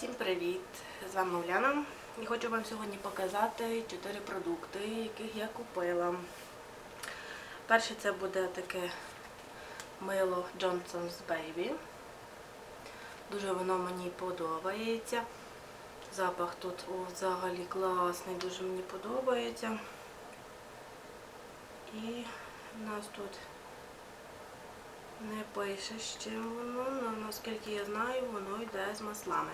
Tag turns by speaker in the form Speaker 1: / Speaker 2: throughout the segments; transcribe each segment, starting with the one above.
Speaker 1: Всім привіт! З вами Уляна. І хочу вам сьогодні показати 4 продукти, яких я купила. Перше це буде таке мило Johnson's Baby. Дуже воно мені подобається. Запах тут взагалі класний, дуже мені подобається. І у нас тут не пише, чим воно, але наскільки я знаю, воно йде з маслами.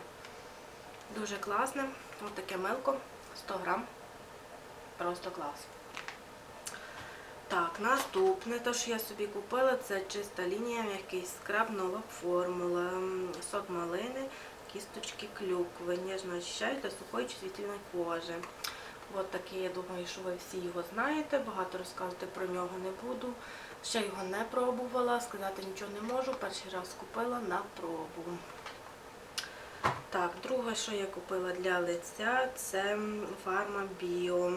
Speaker 1: Дуже класне. Ось таке милко, 100 грам. Просто клас. Так, наступне, те, що я собі купила, це чиста лінія, м'який скраб, нова формула, сок малини, кісточки клюкви, ніжно очищають та сухої чувствительної кожи. От такий, я думаю, що ви всі його знаєте, багато розказувати про нього не буду. Ще його не пробувала, сказати нічого не можу. Перший раз купила на пробу. Так, друге, що я купила для лиця, це Фарма Біо.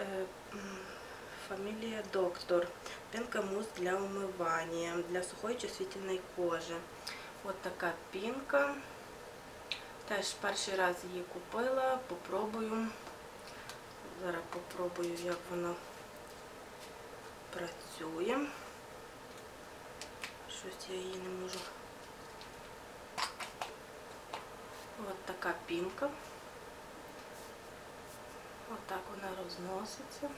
Speaker 1: Е, Фамілія Доктор. Пінка мус для умивання, для сухої чувствительної кожи. От така пінка. Теж перший раз її купила, попробую. Зараз попробую, як вона працює. Щось я її не можу. От така пінка. От так вона розноситься.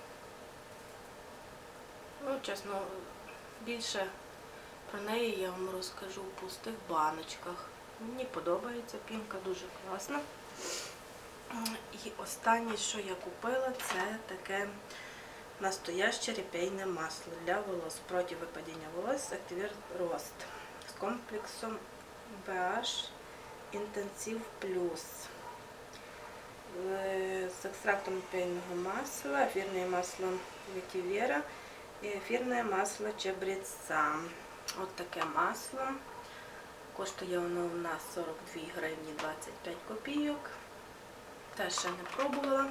Speaker 1: Ну, чесно, більше про неї я вам розкажу в пустих баночках. Мені подобається пінка, дуже класна. І останнє, що я купила, це таке настояще репейне масло для волос проти випадіння волос Активір Рост з комплексом BH Plus. Е, З екстрактом репейного масла, ефірне масло ветивера і ефірне масло чебреця. От таке масло. Коштує воно у нас 42 гривні 25 копійок. Теж ще не пробувала.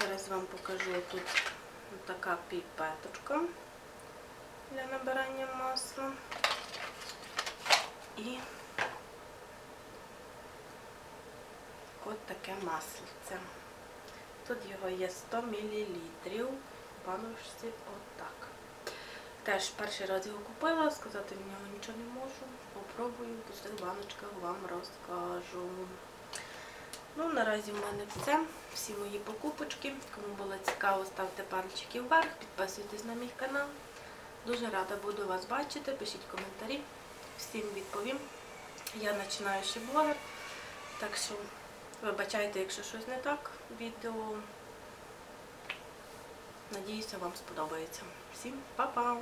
Speaker 1: Зараз вам покажу тут така піпеточка для набирання масла. І таке маслице. Тут його є 100 мл. В баночці отак. Теж перший раз його купила, сказати в нього нічого не можу. Попробую, в пустих баночках вам розкажу. Ну, наразі в мене все. Всі мої покупочки. Кому було цікаво, ставте пальчики вверх, підписуйтесь на мій канал. Дуже рада буду вас бачити. Пишіть коментарі. Всім відповім. Я починаючий блогер, так що вибачайте, якщо щось не так. Відео. Надіюся, вам сподобається. Всім па-па!